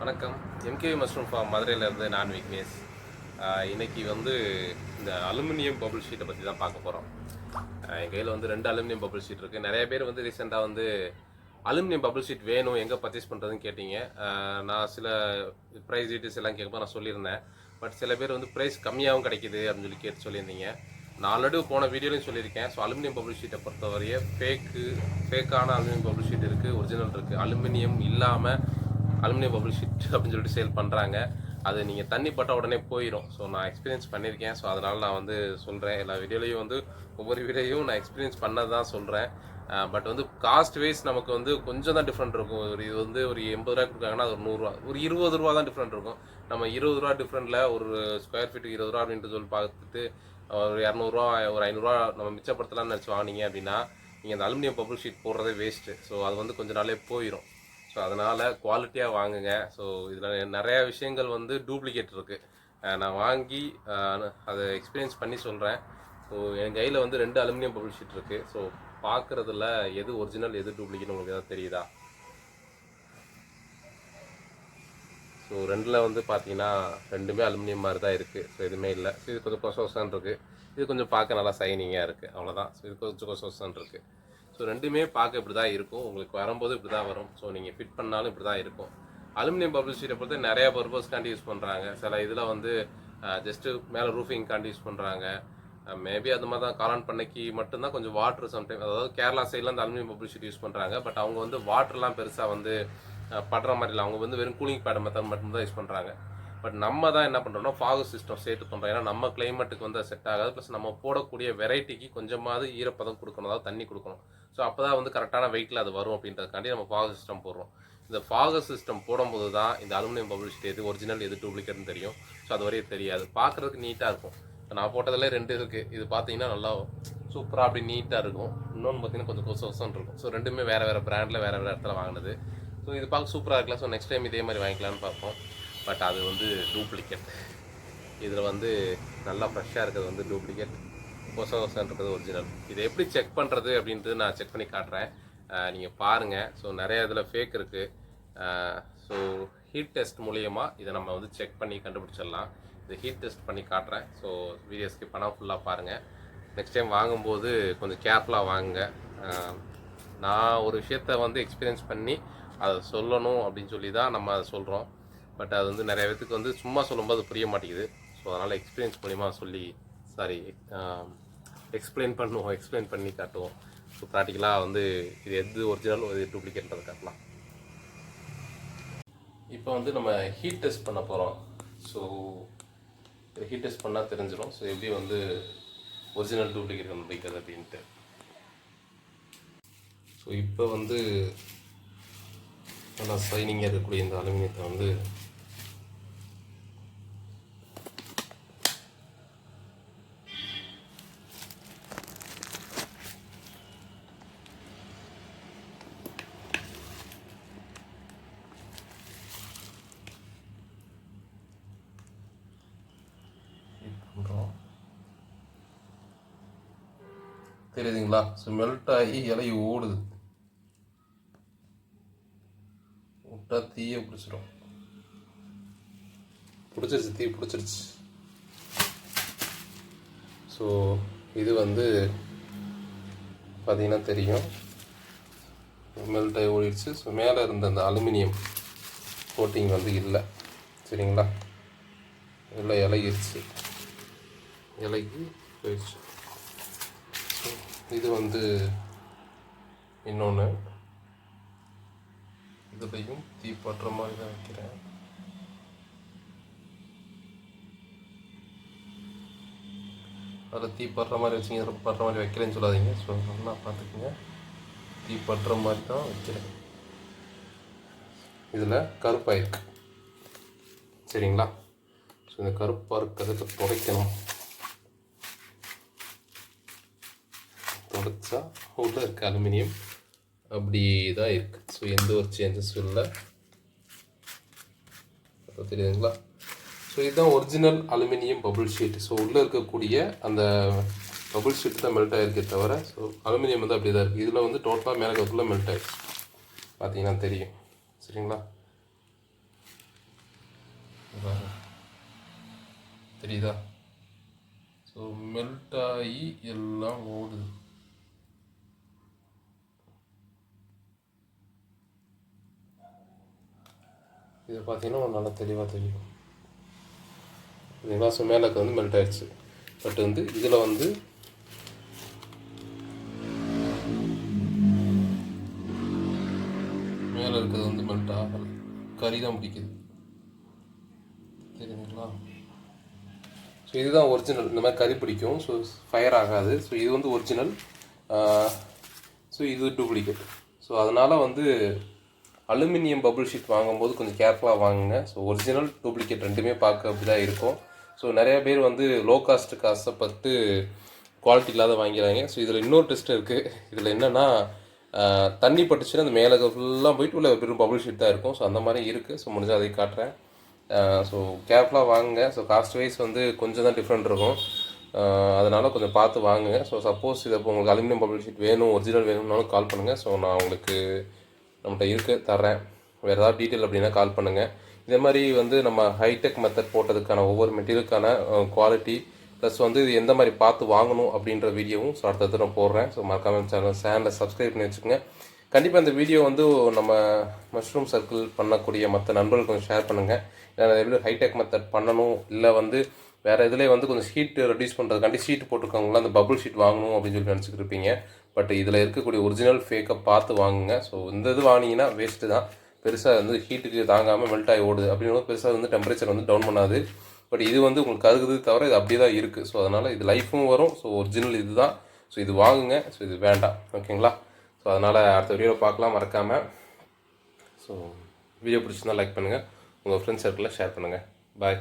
வணக்கம். MK mushroom form மதுரையிலேருந்து நான் விக்னேஷ். இன்றைக்கி வந்து இந்த அலுமினியம் பபுள் ஷீட்டை பற்றி தான் பார்க்க போகிறோம் என் கையில் வந்து ரெண்டு அலுமினியம் பபுள் ஷீட் இருக்குது நிறைய பேர் வந்து ரீசெண்டாக வந்து அலுமினியம் பபுள் ஷீட் வேணும் எங்கே பர்ச்சேஸ் பண்ணுறதுன்னு கேட்டீங்க. நான் சில ப்ரைஸ் டீட்டெயில்ஸ் எல்லாம் கேட்கும்போது நான் சொல்லியிருந்தேன். பட் சில பேர் வந்து ப்ரைஸ் கம்மியாகவும் கிடைக்குது அப்படின்னு சொல்லி கேட்டு சொல்லியிருந்தீங்க. நான் ஆல்ரெடி போன வீடியோலையும் சொல்லியிருக்கேன். ஸோ அலுமினியம் பபுள் ஷீட்டை பொறுத்தவரையே ஃபேக்கு ஃபேக்கான அலுமினியம் பபுள் ஷீட் இருக்குது ஒரிஜினல் இருக்குது அலுமினியம் இல்லாமல் அலுமினியம் பபுள் ஷீட் அப்படின்னு சொல்லிட்டு சேல் பண்ணுறாங்க அது நீங்கள் தண்ணி பட்ட உடனே போயிடும் ஸோ நான் எக்ஸ்பீரியன்ஸ் பண்ணியிருக்கேன். ஸோ அதனால் நான் வந்து சொல்கிறேன் எல்லா வீடியோலையும் வந்து ஒவ்வொரு வீடியோயும் நான் எக்ஸ்பீரியன்ஸ் பண்ணது தான் சொல்கிறேன் பட் வந்து காஸ்ட் வைஸ் நமக்கு வந்து கொஞ்சம் தான் டிஃப்ரெண்ட் இருக்கும். ஒரு இது வந்து ஒரு எண்பது ரூபா கொடுக்காங்கன்னா அது ஒரு நூறுரூவா ஒரு இருபது ரூபா தான் டிஃப்ரெண்ட் இருக்கும். நம்ம இருபது ரூபா டிஃப்ரெண்ட்டில் ஒரு ஸ்கொயர் ஃபீட்டுக்கு இருபது ரூபா அப்படின்ட்டு சொல்லி பார்த்துட்டு ஒரு இரநூறுவா ஒரு ஐநூறுரூவா நம்ம மிச்சப்படுத்தலாம்னு நினச்சி வாங்கினீங்க அப்படின்னா நீங்கள் அந்த அலுமினியம் பபுள் ஷீட் போடுறதே வேஸ்ட்டு ஸோ அது வந்து கொஞ்ச நாளே போயிடும் ஸோ அதனால் குவாலிட்டியாக வாங்குங்க. ஸோ இதில் நிறையா விஷயங்கள் வந்து டூப்ளிகேட் இருக்குது நான் வாங்கி அதை எக்ஸ்பீரியன்ஸ் பண்ணி சொல்கிறேன் ஸோ என் கையில் வந்து ரெண்டு அலுமினியம் பபுள் ஷீட் இருக்குது ஸோ பார்க்குறதுல எது ஒரிஜினல் எது டூப்ளிகேட் உங்களுக்கு எதாவது தெரியுதா? ஸோ ரெண்டில் வந்து பார்த்தீங்கன்னா ரெண்டுமே அலுமினியம் மாதிரி தான் இருக்குது ஸோ எதுவுமே இல்லை. ஸோ இது கொஞ்சம் கொச இருக்குது இது கொஞ்சம் பார்க்க நல்லா சைனிங்காக இருக்குது அவ்வளோதான் ஸோ இது கொஞ்சம் கொசோசன் இருக்குது ஸோ ரெண்டுமே பார்க்க இப்படி தான் இருக்கும். உங்களுக்கு வரும்போது இப்படி தான் வரும். ஸோ நீங்கள் ஃபிட் பண்ணாலும் இப்படி தான் இருக்கும் அலுமினியம் பப்ளிஷீட்டை பொறுத்து நிறைய பர்பஸ்க்காண்டி யூஸ் பண்ணுறாங்க சில இதில் வந்து ஜஸ்ட்டு மேலே ரூஃபிங்காண்டி யூஸ் பண்ணுறாங்க மேபி அது மாதிரி தான் காலான் பண்ணைக்கு மட்டும்தான் கொஞ்சம் வாட்ரு சம்டைம் அதாவது கேரளா சைடில் அந்த aluminium bubble sheet sheet use பண்ணுறாங்க பட் அவங்க வந்து வாட்டர்லாம் பெருசாக வந்து படுற மாதிரி இல்லை. அவங்க வந்து வெறும் கூலிங் பேட் மெத்தட் மட்டும்தான் யூஸ் பண்ணுறாங்க பட் நம்ம தான் என்ன பண்ணுறோம்னா ஃபாகு சிஸ்டம் சேர்த்து பண்ணுறோம் ஏன்னா நம்ம கிளைமேட்டுக்கு வந்து செட் ஆகாது. ப்ளஸ் நம்ம போடக்கூடிய வெரைட்டிக்கு கொஞ்சமாவது ஈரப்பதம் கொடுக்கணும். அதாவது தண்ணி கொடுக்கணும். ஸோ அப்போ தான் வந்து கரெக்டான வெயிட்டில் அது வரும் அப்படின்றதுக்காண்டி நம்ம ஃபாகர் சிஸ்டம் போடுறோம். இந்த ஃபாகர் சிஸ்டம் போடும்போது தான் இந்த அலுமினியம் பபுள் எது ஒரிஜினல் எது டூப்ளிகேட்னு தெரியும். ஸோ அது வரையும் தெரியாது. பார்க்குறதுக்கு நீட்டாக இருக்கும். இப்போ நான் போட்டதில் ரெண்டு இருக்குது இது பார்த்தீங்கன்னா நல்லா சூப்பராக அப்படி நீட்டாக இருக்கும். இன்னொன்று பார்த்தீங்கன்னா கொஞ்சம் கொசு இருக்கும். ஸோ ரெண்டுமே வேறு வேறு பிராண்டில் வேறு வேறு இடத்துல வாங்கினது. ஸோ இது பார்க்க சூப்பராக இருக்கலாம். ஸோ நெக்ஸ்ட் டைம் இதே மாதிரி வாங்கிக்கலாம்னு பார்ப்போம். பட் அது வந்து டூப்ளிகேட் இதில் வந்து நல்லா ஃப்ரெஷ்ஷாக இருக்கிறது வந்து டூப்ளிகேட் கொச கொசன்றது ஒரிஜினல் இதை எப்படி செக் பண்ணுறது அப்படின்றது நான் செக் பண்ணி காட்டுறேன். நீங்கள் பாருங்கள் ஸோ நிறைய இதில் ஃபேக் இருக்குது ஸோ ஹீட் டெஸ்ட் மூலயமா இதை நம்ம வந்து செக் பண்ணி கண்டுபிடிச்சிடலாம். இதை ஹீட் டெஸ்ட் பண்ணி காட்டுறேன். ஸோ வீடியோஸ்க்கு பணம் ஃபுல்லாக பாருங்கள் நெக்ஸ்ட் டைம் வாங்கும்போது கொஞ்சம் கேர்ஃபுல்லாக வாங்குங்க. நான் ஒரு விஷயத்த வந்து எக்ஸ்பீரியன்ஸ் பண்ணி அதை சொல்லணும் அப்படின்னு சொல்லி தான் நம்ம அதை சொல்கிறோம் பட் அது வந்து நிறைய பேத்துக்கு வந்து சும்மா சொல்லும்போது புரிய மாட்டேங்குது. ஸோ அதனால் எக்ஸ்பீரியன்ஸ் மூலிமா சொல்லி சாரி எக்ஸ்பிளைன் பண்ணுவோம் எக்ஸ்பிளைன் பண்ணி காட்டுவோம். ஸோ ப்ராக்டிக்கலாக வந்து இது எது ஒரிஜினல் இது டூப்ளிகேட்ன்றதை காட்டலாம். இப்போ வந்து நம்ம ஹீட் டெஸ்ட் பண்ண போகிறோம் ஸோ ஹீட் டெஸ்ட் பண்ணால் தெரிஞ்சிடும் ஸோ எப்படி வந்து ஒரிஜினல் டூப்ளிகேட் கண்டுபிடிக்கிறது அப்படின்ட்டு. ஸோ இப்போ வந்து நல்லா சைனிங்காக இருக்கக்கூடிய இந்த அலுமினியத்தை வந்து பண்ணுறோம் தெரியுதுங்களா? ஸோ மெல்ட் ஆகி இலை ஓடுது. விட்டா தீய பிடிச்சிடும் பிடிச்சிருச்சு தீ பிடிச்சிருச்சு. ஸோ இது வந்து பார்த்தீங்கன்னா தெரியும். மெல்ட் ஆகி ஓடிடுச்சு. ஸோ மேலே இருந்த அந்த அலுமினியம் கோட்டிங் வந்து இல்லை. சரிங்களா? இல்லை இலகிருச்சு இலகி போயிடுச்சு. ஸோ இது வந்து இன்னொன்று இதுலையும் தீ பற்ற மாதிரி தான் வைக்கிறேன். அதில் தீ படுற மாதிரி வச்சிங்க படுற மாதிரி வைக்கிறேன்னு சொல்லாதீங்க. ஸோ நல்லா பார்த்துக்குங்க. தீ படுற மாதிரி தான் வைக்கிறேன். இதில் கருப்பாக இருக்குது சரிங்களா? ஸோ இந்த கருப்பாக இருக்கிறத துடைக்கணும். தொடச்சா உள்ளே இருக்க அலுமினியம் அப்படி தான் இருக்குது ஸோ எந்த ஒரு சேஞ்சஸும் இல்லை. தெரியுதுங்களா? ஸோ இதுதான் original aluminium bubble sheet so உள்ளே இருக்கக்கூடிய அந்த பபுள் ஷீட் தான் மெல்ட் ஆகிருக்கே தவிர ஸோ அலுமினியம் வந்து அப்படி தான் இருக்குது இதில் வந்து டோட்டலாக மேலே கப்புள்ளே மெல்ட் ஆகிருக்கு பார்த்தீங்கன்னா தெரியும். சரிங்களா? தெரியுதா? ஸோ மெல்ட் ஆகி எல்லாம் ஓடுது. இதை பார்த்தீங்கன்னா ஒரு நல்லா தெளிவாக தெரியும். பார்த்தீங்களா ஸோ மேலே இருக்கிறது வந்து மெல்ட் ஆயிடுச்சு. பட் வந்து இதில் வந்து மேலே இருக்கிறது வந்து மெல்ட் ஆகலை. கறி தான் பிடிக்குது. தெரியுதுங்களா? ஸோ இதுதான் ஒரிஜினல் இந்த மாதிரி கறி பிடிக்கும். ஸோ ஃபயர் ஆகாது. ஸோ இது வந்து ஒரிஜினல் ஸோ இது டூப்ளிகேட் ஸோ அதனால் வந்து அலுமினியம் பபுள் ஷீட் வாங்கும்போது கொஞ்சம் கேர்ஃபுல்லாக வாங்குங்க. ஸோ ஒரிஜினல் டூப்ளிகேட் ரெண்டுமே பார்க்க அப்படி தான் இருக்கும். ஸோ நிறைய பேர் வந்து லோ காஸ்ட்டுக்கு ஆசைப்பட்டு குவாலிட்டி இல்லாத வாங்கிறாங்க. ஸோ இதில் இன்னொரு டெஸ்ட் இருக்குது இதில் என்னென்னா தண்ணி பட்டுச்சுன்னா அந்த மேலே ஃபுல்லாக போயிட்டு உள்ள வெறும் பபுள் ஷீட் தான் இருக்கும். ஸோ அந்த மாதிரி இருக்குது ஸோ முடிஞ்சால் அதை காட்டுறேன். ஸோ கேர்ஃபுல்லாக வாங்குங்க. ஸோ காஸ்ட் வைஸ் வந்து கொஞ்சம் தான் டிஃப்ரெண்ட் இருக்கும். அதனால் கொஞ்சம் பார்த்து வாங்குங்க. ஸோ சப்போஸ் இதை உங்களுக்கு அலுமினியம் பபுள் ஷீட் வேணும் ஒரிஜினல் வேணும்னாலும் கால் பண்ணுங்கள் ஸோ நான் உங்களுக்கு நம்மகிட்ட இருக்கு தர்றேன். வேறு ஏதாவது டீட்டெயில் அப்படின்னா கால் பண்ணுங்கள் இதே மாதிரி வந்து நம்ம ஹைடெக் மெத்தட் போட்டதுக்கான ஒவ்வொரு மெட்டீரியலுக்கான குவாலிட்டி ப்ளஸ் வந்து இது எந்த மாதிரி பார்த்து வாங்கணும் அப்படின்ற வீடியோவும் ஸோ அடுத்தது நான் போடுறேன். ஸோ மறக்காமல் சேனல் சேனலை சப்ஸ்கிரைப் பண்ணி வச்சுக்கோங்க. கண்டிப்பாக இந்த வீடியோ வந்து நம்ம மஷ்ரூம் சர்க்கிள் பண்ணக்கூடிய மற்ற நண்பர்களுக்கு கொஞ்சம் ஷேர் பண்ணுங்கள் ஏன்னா ஹைடெக் மெத்தட் பண்ணணும் இல்லை வந்து வேறு இதுலேயே வந்து கொஞ்சம் ஹீட் ரெடியூஸ் பண்ணுறதுக்காண்டி ஷீட் போட்டிருக்காங்களா அந்த பபுள் ஷீட் வாங்கணும் அப்படின்னு சொல்லி நினச்சிட்டு இருப்பீங்க. பட் இதில் இருக்கக்கூடிய ஒரிஜினல் ஃபேக்கை பார்த்து வாங்குங்க. ஸோ இந்த இது வாங்கினீங்கன்னா வேஸ்ட்டு தான். பெருசாக வந்து ஹீட்டுக்கு தாங்காமல் மெல்ட் ஆகி ஓடுது. அப்படின்னு பெருசாக வந்து டெம்பரேச்சர் வந்து டவுன் பண்ணாது. பட் இது வந்து உங்களுக்கு கருகுது தவிர இது அப்படியே தான் இருக்குது ஸோ அதனால் இது லைஃப்பும் வரும். ஸோ ஒரிஜினல் இது தான். ஸோ இது வாங்குங்க. ஸோ இது வேண்டாம். ஓகேங்களா ஸோ அதனால் அடுத்த வீடியோவில் பார்க்கலாம். மறக்காமல் ஸோ வீடியோ பிடிச்சிருந்தா லைக் பண்ணுங்கள் உங்கள் ஃப்ரெண்ட்ஸ் சர்க்கிளில் ஷேர் பண்ணுங்கள் பாய்